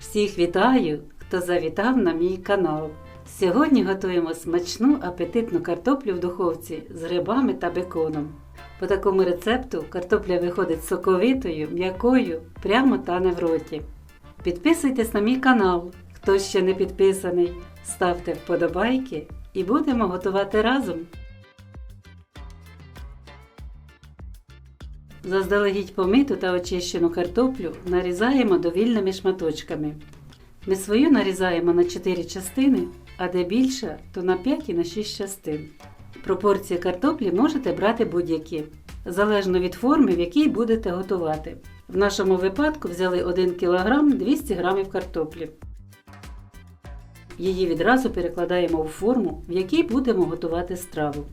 Всіх вітаю, хто завітав на мій канал. Сьогодні готуємо смачну апетитну картоплю в духовці з грибами та беконом. По такому рецепту картопля виходить соковитою, м'якою, прямо тане в роті. Підписуйтесь на мій канал, хто ще не підписаний, ставте вподобайки і будемо готувати разом. Заздалегідь помиту та очищену картоплю нарізаємо довільними шматочками. Ми свою нарізаємо на 4 частини, а де більша, то на 5 і на 6 частин. Пропорції картоплі можете брати будь-які, залежно від форми, в якій будете готувати. В нашому випадку взяли 1 кг 200 г картоплі. Її відразу перекладаємо у форму, в якій будемо готувати страву.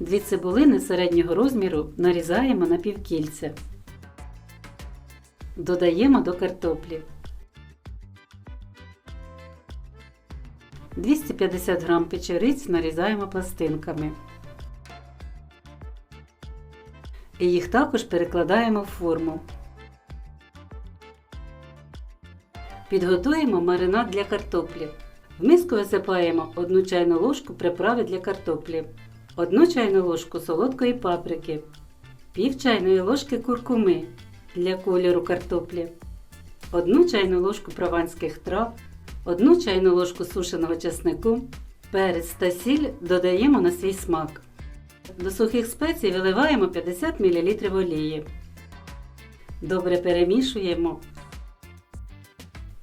Дві цибулини середнього розміру нарізаємо на півкільця. Додаємо до картоплі. 250 г печериць нарізаємо пластинками. І їх також перекладаємо в форму. Підготуємо маринад для картоплі. В миску висипаємо 1 чайну ложку приправи для картоплі, 1 чайну ложку солодкої паприки, пів чайної ложки куркуми для кольору картоплі, 1 чайну ложку прованських трав, 1 чайну ложку сушеного чеснику, перець та сіль додаємо на свій смак. До сухих спецій виливаємо 50 мл олії. Добре перемішуємо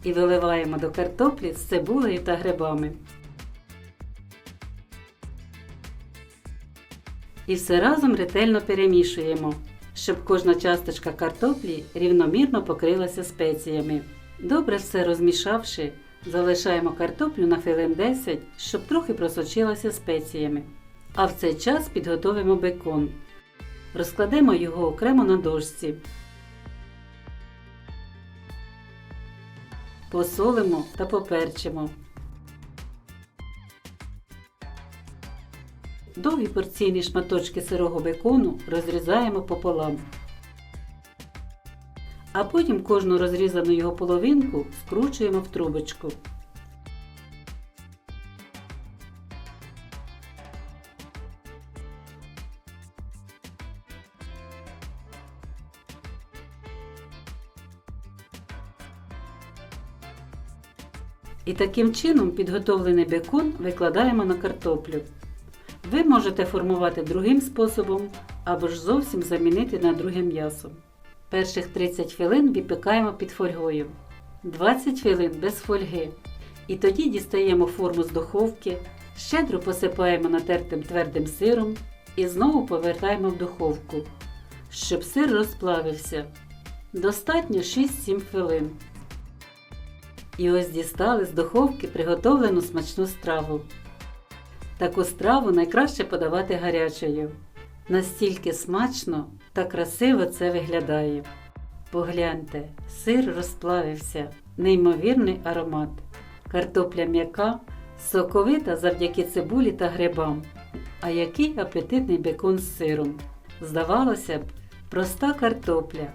і виливаємо до картоплі з цибулею та грибами. І все разом ретельно перемішуємо, щоб кожна часточка картоплі рівномірно покрилася спеціями. Добре все розмішавши, залишаємо картоплю на хвилин 10, щоб трохи просочилася спеціями. А в цей час підготовимо бекон. Розкладемо його окремо на дошці. Посолимо та поперчимо. Довгі порційні шматочки сирого бекону розрізаємо пополам. А потім кожну розрізану його половинку скручуємо в трубочку. І таким чином підготовлений бекон викладаємо на картоплю. Ви можете формувати другим способом або ж зовсім замінити на друге м'ясо. Перших 30 хвилин випікаємо під фольгою, 20 хвилин без фольги. І тоді дістаємо форму з духовки, щедро посипаємо натертим твердим сиром і знову повертаємо в духовку, щоб сир розплавився. Достатньо 6-7 хвилин. І ось дістали з духовки приготовлену смачну страву. Таку страву найкраще подавати гарячою. Настільки смачно та красиво це виглядає. Погляньте, сир розплавився, неймовірний аромат. Картопля м'яка, соковита завдяки цибулі та грибам. А який апетитний бекон з сиром. Здавалося б, проста картопля.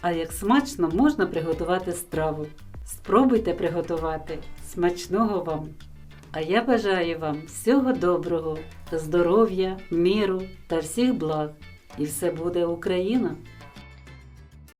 А як смачно можна приготувати страву. Спробуйте приготувати. Смачного вам! А я бажаю вам всього доброго, здоров'я, миру та всіх благ. І все буде Україна!